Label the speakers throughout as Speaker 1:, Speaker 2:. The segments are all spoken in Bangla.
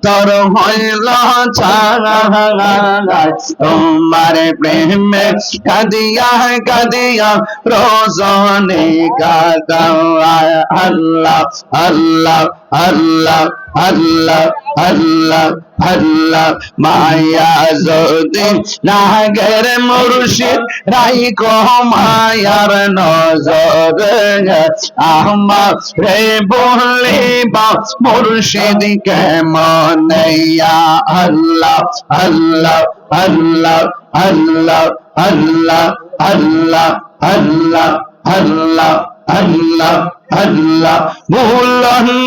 Speaker 1: অন্তর হইল ছাড়াই তোমার প্রেমে কাদিয়া কাদিয়া রোজনে কাদায় আল্লাহ আল্লাহ আল্লাহ। আল্লাহ আল্লাহ আল্লাহ, মায়া যদি নাগের মুর্শিদ, রাই মায়ার নজর আমার রে বলিবা মুর্শিদ কেমন? আল্লাহ আল্লাহ আল্লাহ আল্লাহ আল্লাহ আল্লাহ আল্লাহ আল্লাহ। আল্লাহ আল্লাহ ভুল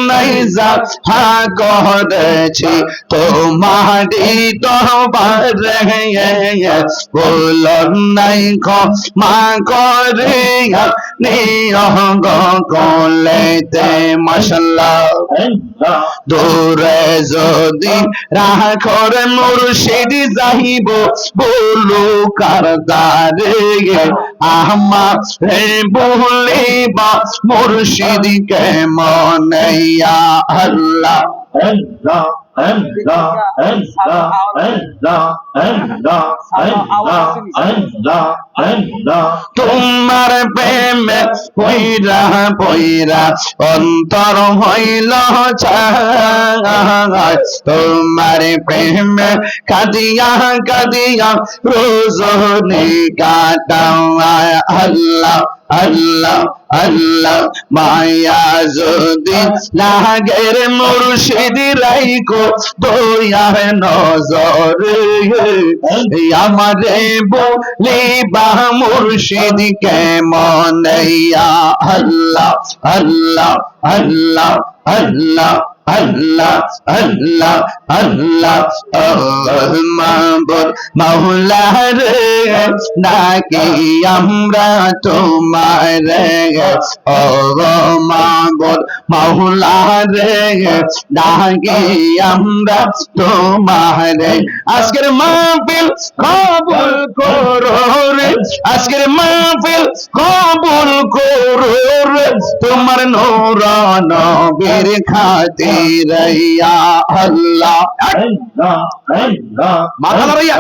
Speaker 1: নাই যা হা করেছি তোমারি দরবারে ভুল নাই মা করে নিয়হ কলেতে মশলা দূরে যদি রাখর মুর্শিদ যাইব বলু কারদারে আহমা হে বলিবা মুর্শিদ কেমন আল্লাহ। তোমার প্রেমে পৈরা পৈরা অন্তর হইল তোমার প্রেমে কাদিয়া কাদিয়া রোজ কাটা আল্লাহ আল্লাহ আল্লাহ, মায়া যদি লাগের মুর্শিদ রাইকো দয়ার নজর আমারে বলি বা মুর্শিদ কেমন? আল্লাহ আল্লাহ আল্লাহ আল্লাহ আল্লাহ আল্লাহ আল্লাহ মাবুদ মাওলা রে ডাকি আমরা তোমার ও মাবুদ মাওলা রে ডাকি আমরা তোমার আজকের মাহফিল কবুল করো রে আজকের মাহফিল কবুল করো রে তোমার নূর নবীর খাতির ইয়া আল্লাহ
Speaker 2: Allah, Allah,
Speaker 1: মাথা লড়াইয়া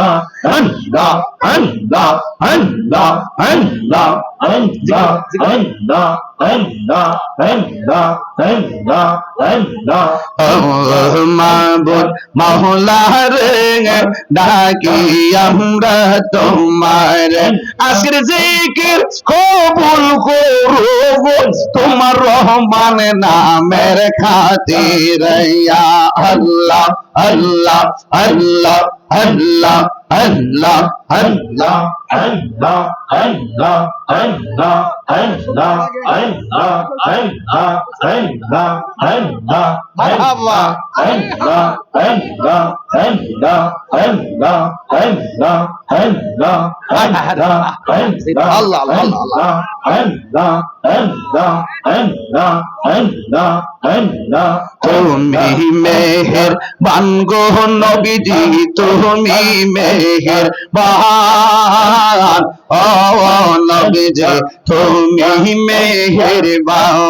Speaker 2: Allah, Allah, Allah, Allah, Allah, Allah, Allah, Allah, Allah, Allah.
Speaker 1: মাবুদ মাওলা রে ডাকি আজকের জিকির কবুল করো তোমার রহমান নামের খাতির আল্লাহ আল্লাহ আল্লাহ আল্লাহ আল্লাহ আল্লাহ
Speaker 2: Allah, Allah, Allah, Allah, Allah, Allah, Allah, Allah,
Speaker 1: মারহাবা
Speaker 2: Allah, Allah, Allah, Allah, Allah, Allah, Allah,
Speaker 1: Allah, Allah, Allah.
Speaker 2: Allah, Allah, Allah, Allah, Allah.
Speaker 1: তুমি মেহের বানগো নবীজি তুমি মেহের বান। ও নবীজি তুমি মেহের বান।